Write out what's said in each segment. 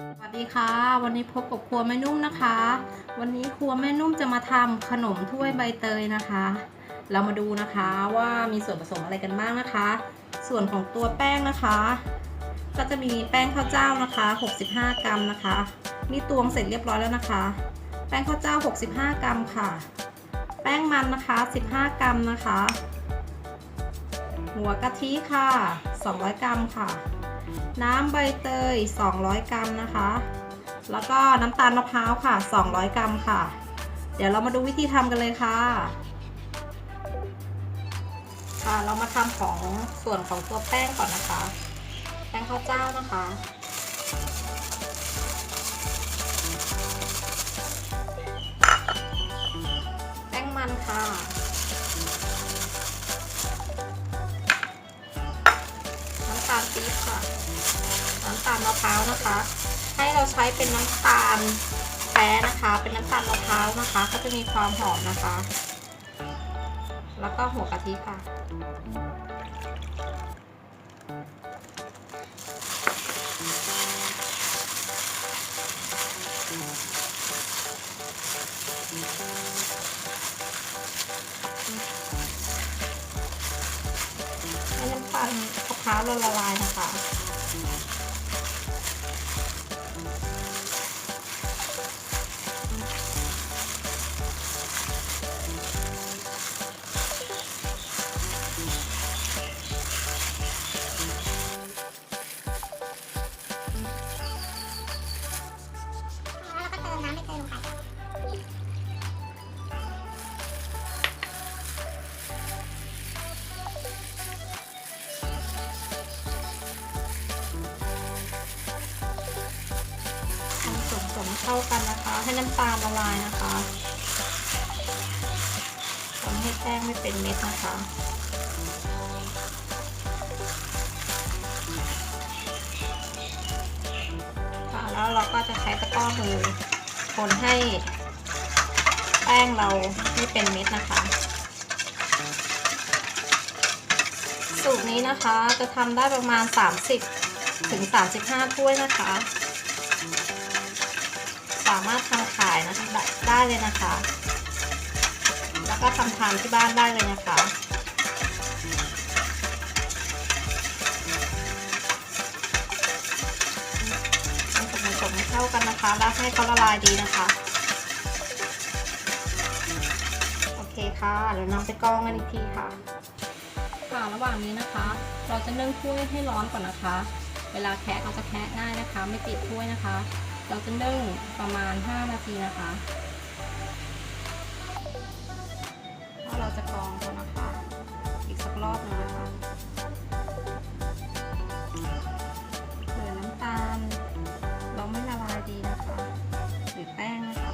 สวัสดีค่ะ วันนี้พบกับครัวแม่นุ่มนะคะ วันนี้ครัวแม่นุ่มจะมาทำขนมถ้วยใบเตยนะคะ เรามาดูนะคะว่ามีส่วนผสมอะไรกันบ้างนะคะ ส่วนของตัวแป้งนะคะ ก็จะมีแป้งข้าวเจ้านะคะ 65 กรัมนะคะนี่ตวงเสร็จเรียบร้อยแล้วนะคะ แป้งข้าวเจ้า 65 กรัมค่ะ แป้งมันนะคะ 15 กรัมนะคะ หัวกะทิค่ะ 200 กรัมค่ะ น้ำใบเตย 200 กรัมนะคะ แล้วก็น้ำตาลมะพร้าวค่ะ 200 กรัมค่ะ เดี๋ยวเรามาดูวิธีทำกันเลยค่ะ ค่ะเรามาทำของส่วนของตัวแป้งก่อนนะคะ แป้งข้าวเจ้านะคะแป้งมันค่ะะพร้าวนะคะ ให้เราใช้เป็นน้ำตาลแท้นะคะ เป็นน้ำตาลมะพร้าวนะคะ ก็จะมีความหอมนะคะ แล้วก็หัวกะทิค่ะ ให้น้ำตาลมะพร้าวละลายนะคะ ส่วนผสมเข้ากันนะคะ ให้น้ำตาลละลายนะคะทำให้แป้งไม่เป็นเม็ดนะคะค่ะแล้วเราก็จะใช้ตะกร้อมือคนให้แป้งเราไม่เป็นเม็ดนะคะ สูตรนี้นะคะจะทำได้ประมาณ 30ถึง35ถ้วยนะคะามารถทำขายนะคะได้ได้เลยนะคะ แล้วก็ทำทานที่บ้านได้เลยนะคะผสมให้เข้ากันนะคะ แล้วให้เขาละลายดีนะคะ โอเคค่ะ เดี๋ยวนำไปกรองกันอีกทีค่ะ ค่ะ ระหว่างนี้นะคะ เราจะนึ่งถ้วยให้ร้อนก่อนนะคะ เวลาแคะเราจะแคะง่ายนะคะ ไม่ติดถ้วยนะคะ เราจะนึ่งประมาณ 5 นาทีนะคะแล้วเราจะกรองก่อนะคะ อีกสักรอบหนึงนะคะเหลือน้ำตาล เราไม่ละลายดีนะคะ หรือแป้งนะคะ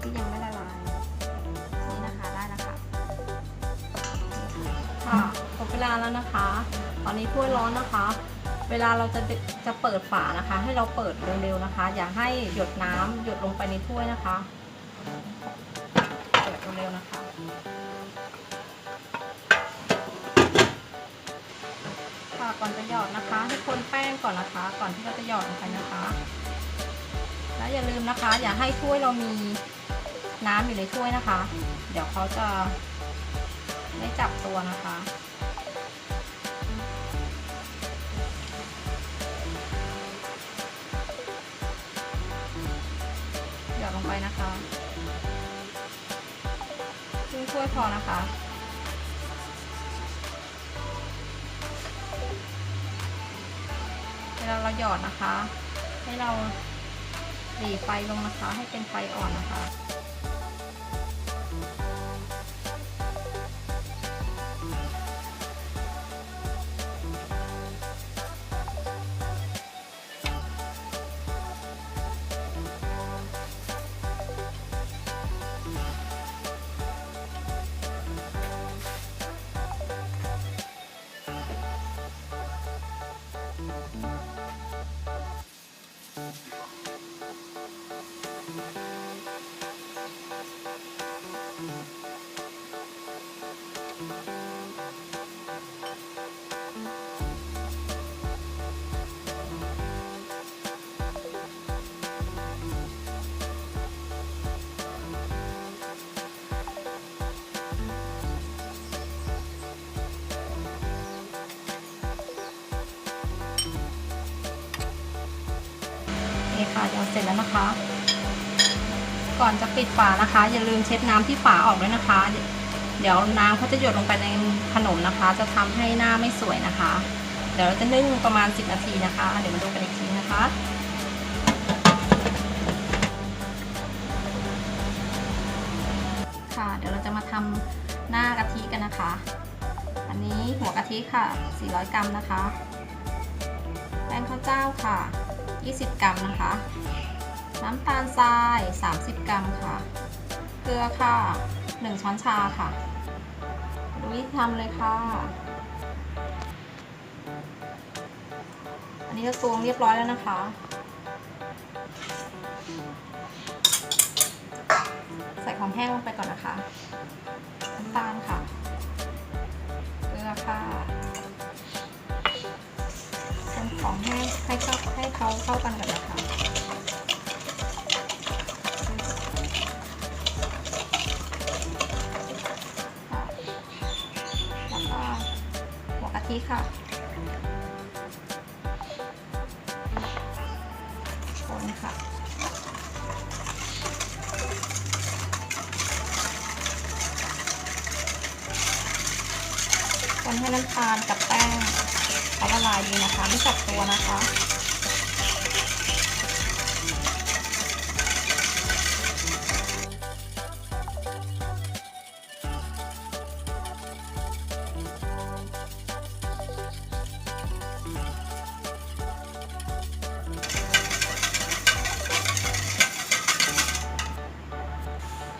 ที่ยังไม่ละลายนี่นะคะได้แล้วค่ะค่ะหมดเวลาแล้วนะคะ ตอนนี้ถ้วยร้อนนะคะ เวลาเราจะจะเปิดฝานะคะ ให้เราเปิดเร็วๆนะคะ อย่าให้หยดน้ำหยดลงไปในถ้วยนะคะ เปิดเร็วๆนะคะ ค่ะก่อนจะหยอดนะคะให้คนแป้งก่อนนะคะ ก่อนที่เราจะหยอดลงไปนะคะ และอย่าลืมนะคะ อย่าให้ถ้วยเรามีน้ำอยู่ในถ้วยนะคะ เดี๋ยวเขาจะไม่จับตัวนะคะ นะคะครึ่งถ้วยพอนะคะ เวลาเราหยอดนะคะ ให้เราหลีไฟลงนะคะ ให้เป็นไฟอ่อนนะคะ ค่ะยวเสร็จแล้วนะคะ ก่อนจะปิดฝานะคะ อย่าลืมเช็ดน้ำที่ฝาออกด้วยนะคะ เดี๋ยวน้ำเขาจะหยดลงไปในขนมนะคะ จะทำให้หน้าไม่สวยนะคะ เดี๋ยวเราจะนึ่งประมาณ 10 นาทีนะคะ เดี๋ยวมาดูกันอีกทีนะคะค่ะเดี๋ยวเราจะมาทำหน้ากะทิกันนะคะ อันนี้หัวกะทิค่ะ 400 กรัมนะคะ แป้งข้าวเจ้าค่ะ 20 กรัมนะคะ น้ำตาลทราย 30 กรัมค่ะ เกลือค่ะ 1 ช้อนชาค่ะดูวิธีทำเลยค่ะ อันนี้ก็ตวงเรียบร้อยแล้วนะคะใส่ของแห้งลงไปก่อนนะคะ น้ำตาลค่ะ เกลือค่ะ ของแห้ให้เข้าให้เขาเข้ากันก่อนนะคะค่ะแล้วก็หัวกะทิค่ะคนค่ะคนให้น้ำตาลกับแป้ง ดีนะคะ ไม่จับตัวนะคะ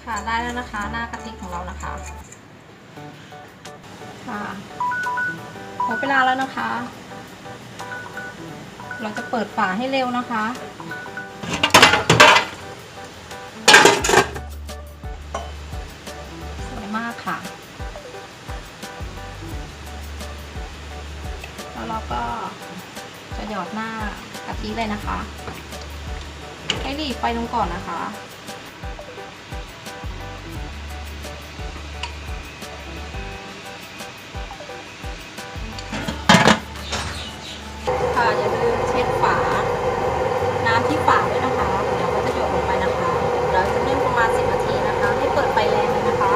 ค่ะได้แล้วนะคะ หน้ากะทิของเรานะคะค่ะหมดเวลาแล้วนะคะ เราจะเปิดฝาให้เร็วนะคะ สวยมากค่ะ แล้วเราก็จะหยอดหน้ากะทิเลยนะคะ ให้หลีไฟลงก่อนนะคะค่ะอย่าลืม เช็ดฝา น้ำที่ฝาด้วยนะคะ เดี๋ยวก็จะหยดลงไปนะคะแล้วจะนึ่งประมาณ 10 นาทีนะคะ ให้เปิดไฟแรงเลยนะคะ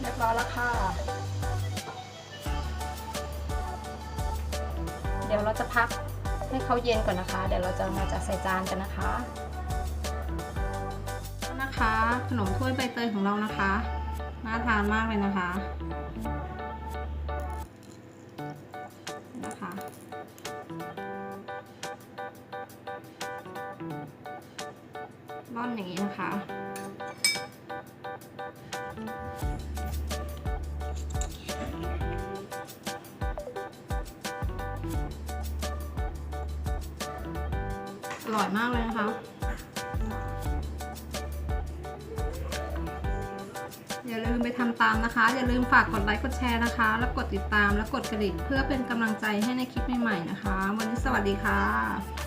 เรียบร้อยแล้วค่ะ เดี๋ยวเราจะพักให้เขาเย็นก่อนนะคะ เดี๋ยวเราจะมาจัดใส่จานกันนะคะ นะคะ ขนมถ้วยใบเตยของเรานะคะ น่าทานมากเลยนะคะ นะคะ ร่อนอย่างนี้นะคะอร่อยมากเลยนะคะ อย่าลืมไปทำตามนะคะ อย่าลืมฝากกดไลค์กดแชร์นะคะ แล้วกดติดตามและกดกระดิ่งเพื่อเป็นกำลังใจให้ในคลิปใหม่ๆนะคะ วันนี้สวัสดีค่ะ